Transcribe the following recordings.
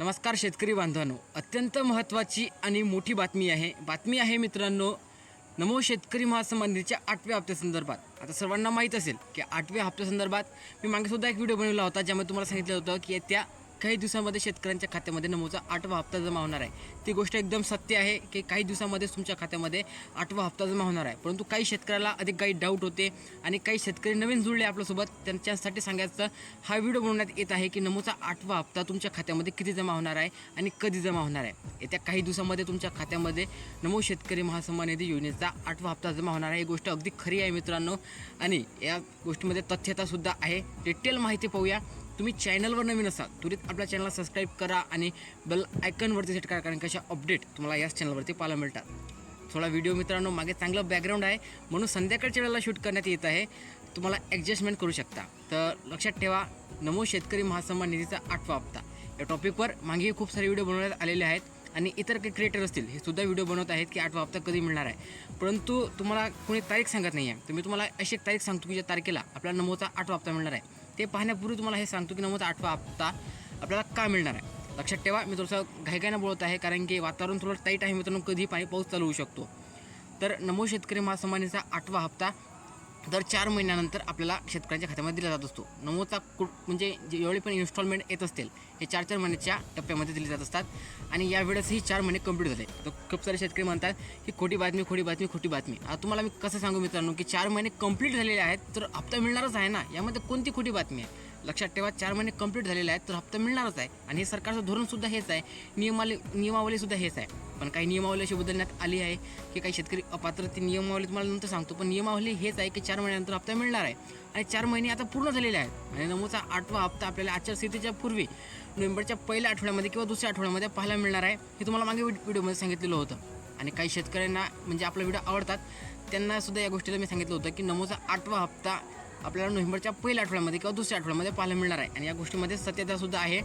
नमस्कार शेतकरी बांधवांनो. अत्यंत महत्त्वाची आणि मोठी बातमी आहे. बातमी आहे मित्रांनो नमो शेतकरी महासंबंधीच्या आठव्या हप्त्यासंदर्भात आता सर्वांना माहीत असेल की आठव्या हप्त्यासंदर्भात मी मागे सुद्धा एक व्हिडिओ बनवला होता ज्यामध्ये तुम्हाला सांगितलं होतं की येत्या काही दिवसामध्ये शेतकऱ्यांच्या खात्यामध्ये नमोचा आठवा हप्ता जमा होणार आहे. ती गोष्ट एकदम सत्य आहे की काही दिवसामध्येच तुमच्या खात्यामध्ये आठवा हप्ता जमा होणार आहे. परंतु काही शेतकऱ्याला अधिक काही डाऊट होते आणि काही शेतकरी नवीन जुळले आपल्यासोबत त्यांच्यासाठी सांगायचं हा व्हिडिओ बनवण्यात येत आहे की नमोचा आठवा हप्ता तुमच्या खात्यामध्ये किती जमा होणार आहे आणि कधी जमा होणार आहे. येत्या काही दिवसामध्ये तुमच्या खात्यामध्ये नमो शेतकरी महासन्मान निधी योजनेचा आठवा हप्ता जमा होणार आहे. ही गोष्ट अगदी खरी आहे मित्रांनो. आणि या गोष्टीमध्ये तथ्यतासुद्धा आहे. डिटेल माहिती पाहूया. तुम्ही चॅनलवर नवीन असाल त्वरित आपल्या चॅनलला सबस्क्राईब करा आणि बेल आयकनवरती सेट करा कारण कशा अपडेट तुम्हाला याच चॅनलवरती पाहायला मिळतात. थोडा व्हिडिओ मित्रांनो मागे चांगलं बॅकग्राऊंड आहे म्हणून संध्याकाळच्या वेळेला शूट करण्यात येत आहे. तुम्हाला ॲडजस्टमेंट करू शकता. तर लक्षात ठेवा नमो शेतकरी महासन्मान निधीचा आठवा हप्ता. या टॉपिकवर मागेही खूप सारे व्हिडिओ बनवण्यात आलेले आहेत आणि इतर काही क्रिएटर असतील हे सुद्धा व्हिडिओ बनवत आहेत की आठवा हप्ता कधी मिळणार आहे. परंतु तुम्हाला कोणी तारीख सांगत नाही आहे तर मी तुम्हाला अशी एक तारीख सांगतो की ज्या तारखेला आपल्याला नमोचा आठवा हप्ता मिळणार आहे. ते पाहण्यापूर्वी तुम्हाला हे सांगतो की नमोचा आठवा हप्ता आपल्याला का मिळणार आहे? लक्षात ठेवा मी थोडंसं घाईघाईनं बोलत आहे कारण की वातावरण थोडं टाईट आहे मित्रांनो कधी पाणी पाऊस चालू होऊ शकतो. तर नमो शेतकरी महासंमानीचा आठवा हप्ता दर चार महिन्यानंतर आपल्याला शेतकऱ्यांच्या खात्यामध्ये दिला जात असतो. नमोचा कु म्हणजे जेवढे पण इन्स्टॉलमेंट येत असतील हे चार चार महिन्याच्या टप्प्यामध्ये दिले जात असतात आणि यावेळेसही चार महिने कंप्लीट झाले. तर खूप सारे शेतकरी म्हणतात की खोटी बातमी खोटी बातमी खोटी बातमी. आता तुम्हाला मी कसं सांगू मित्रांनो की चार महिने कंप्लीट झालेले आहेत तर हप्ता मिळणारच आहे ना? यामध्ये कोणती खोटी बातमी आहे? लक्षात ठेवा चार महिने कंप्लीट झालेले आहेत तर हप्ता मिळणारच आहे. आणि हे सरकारचं धोरणसुद्धा हेच आहे. नियमावली नियमावलीसुद्धा हेच आहे. पण काही नियमावली अशी बदलण्यात आली आहे की काही शेतकरी अपात्र ती नियमावली तुम्हाला नंतर सांगतो. पण नियमावली हेच आहे की चार महिन्यानंतर हप्ता मिळणार आहे. आणि चार महिने आता पूर्ण झालेले आहेत. आणि नमूचा आठवा हप्ता आपल्याला आचारसंहितेच्या पूर्वी नोव्हेंबरच्या पहिल्या आठवड्यामध्ये किंवा दुसऱ्या आठवड्यामध्ये पाहायला मिळणार आहे हे तुम्हाला मागे व्हिडिओमध्ये सांगितलेलं होतं. आणि काही शेतकऱ्यांना म्हणजे आपला व्हिडिओ आवडतात त्यांनासुद्धा या गोष्टीला मी सांगितलं होतं की नमोचा आठवा हप्ता आपल्याला नोव्हेंबरच्या पहिल्या आठवड्यामध्ये किंवा दुसऱ्या आठवड्यामध्ये पाहायला मिळणार आहे. आणि या गोष्टीमध्ये सत्यतासुद्धा आहे.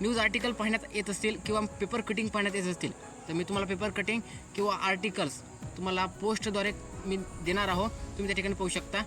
न्यूज आर्टिकल पाहण्यात येत असतील किंवा पेपर कटिंग पाहण्यात येत असतील तर मी तुम्हाला पेपर कटिंग किंवा आर्टिकल्स तुम्हाला पोस्टद्वारे मी देणार आहो. तुम्ही त्या ठिकाणी पाहू शकता.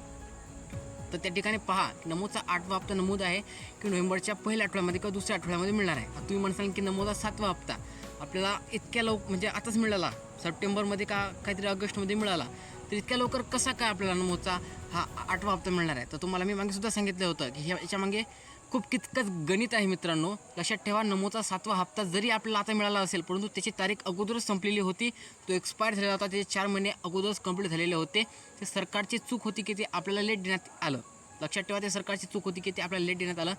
तर त्या ठिकाणी पहा नमूदचा आठवा हप्ता नमूद आहे की नोव्हेंबरच्या पहिल्या आठवड्यामध्ये किंवा दुसऱ्या आठवड्यामध्ये मिळणार आहे. तुम्ही म्हणसाल की नमोदा सातवा हप्ता. आपल्याला इतक्या लव म्हणजे आताच मिळाला. सप्टेंबरमध्ये का काहीतरी ऑगस्टमध्ये मिळाला. तर इतक्या लवकर कसा काय आपल्याला नमोचा हा आठवा हप्ता मिळणार आहे? तर तुम्हाला मी मागे सुद्धा सांगितलं होतं की ह्या याच्यामागे खूप कितकंच गणित आहे मित्रांनो. लक्षात ठेवा नमोचा सातवा हप्ता जरी आपल्याला आता मिळाला असेल परंतु त्याची तारीख अगोदरच संपलेली होती. तो एक्सपायर झालेला होता त्याचे चार महिने अगोदरच कंप्लीट झालेले होते. ते सरकारची चूक होती की ते आपल्याला लेट देण्यात आलं. लक्षात ठेवा ते सरकारची चूक होती की ते आपल्याला लेट देण्यात आलं.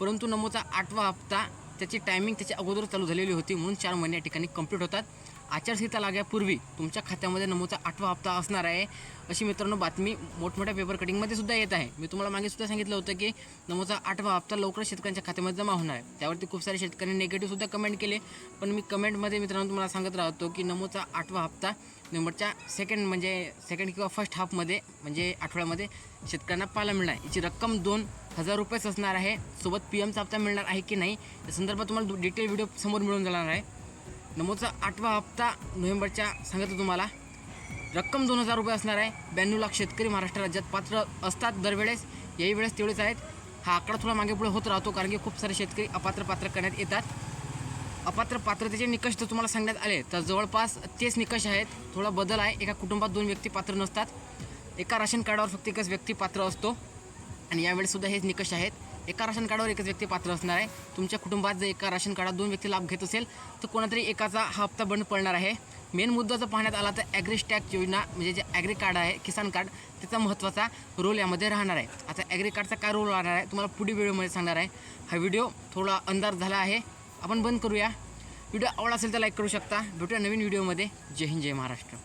परंतु नमोचा आठवा हप्ता त्याची टायमिंग त्याच्या अगोदर चालू झालेली होती म्हणून चार महिने या ठिकाणी कंप्लीट होतात. आचारसंहिता लागण्यापूर्वी तुमच्या खात्यामध्ये नमूचा आठवा हप्ता असणार आहे. अशी मित्रांनो बातमी मोठमोठ्या पेपर कटिंगमध्ये सुद्धा येत आहे. मी तुम्हाला मागे सुद्धा सांगितलं होतं की नमूचा आठवा हप्ता लवकर शेतकऱ्यांच्या खात्यामध्ये जमा होणार आहे. त्यावरती खूप सारे शेतकऱ्यांनी निगेटिव्हसुद्धा कमेंट केले. पण मी कमेंटमध्ये मित्रांनो तुम्हाला सांगत राहतो की नमूचा आठवा हप्ता नोव्हेंबरच्या सेकंड म्हणजे सेकंड किंवा फर्स्ट हाफमध्ये म्हणजे आठवड्यामध्ये शेतकऱ्यांना पाहायला मिळणार आहे. याची रक्कम दोन हजार रुपयेच असणार आहे. सोबत पी एमचा हप्ता मिळणार आहे की नाही? या संदर्भात तुम्हाला डिटेल व्हिडिओ समोर मिळून जाणार आहे. नमोचा आठवा हप्ता नोव्हेंबरच्या सांगतो तुम्हाला. रक्कम दोन हजार रुपये असणार आहे. ब्याण्णव लाख शेतकरी महाराष्ट्र राज्यात पात्र असतात दरवेळेस. याही वेळेस तेवढेच आहेत. हा आकडा थोडा मागे पुढे होत राहतो कारण की खूप सारे शेतकरी अपात्र पात्र करण्यात येतात. अपात्र पात्रतेचे निकष जर तुम्हाला सांगण्यात आले तर जवळपास तेच निकष आहेत. थोडा बदल आहे. एका कुटुंबात दोन व्यक्ती पात्र नसतात. एका राशन कार्डावर फक्त एकच व्यक्ती पात्र असतो. आणि यावेळेस सुद्धा हेच निकष आहेत. एका राशन कार्डावर एकच व्यक्ती पात्र असणार आहे. तुमच्या कुटुंबात जर एका राशन कार्डात दोन व्यक्ती लाभ घेत असेल तर कोणातरी एकाचा हा हप्ता बंद पडणार आहे. मेन मुद्दा जर पाहण्यात आला तर ॲग्री स्टॅक योजना म्हणजे जे ॲग्री कार्ड आहे किसान कार्ड त्याचा महत्त्वाचा रोल यामध्ये राहणार आहे. आता ॲग्री कार्डचा काय रोल राहणार आहे तुम्हाला पुढील व्हिडिओमध्ये सांगणार आहे. हा व्हिडिओ थोडा अंदाज झाला आहे. आपण बंद करूया. व्हिडिओ आवडला असेल तर लाईक करू शकता. भेटूया नवीन व्हिडिओमध्ये. जय हिंद जय महाराष्ट्र.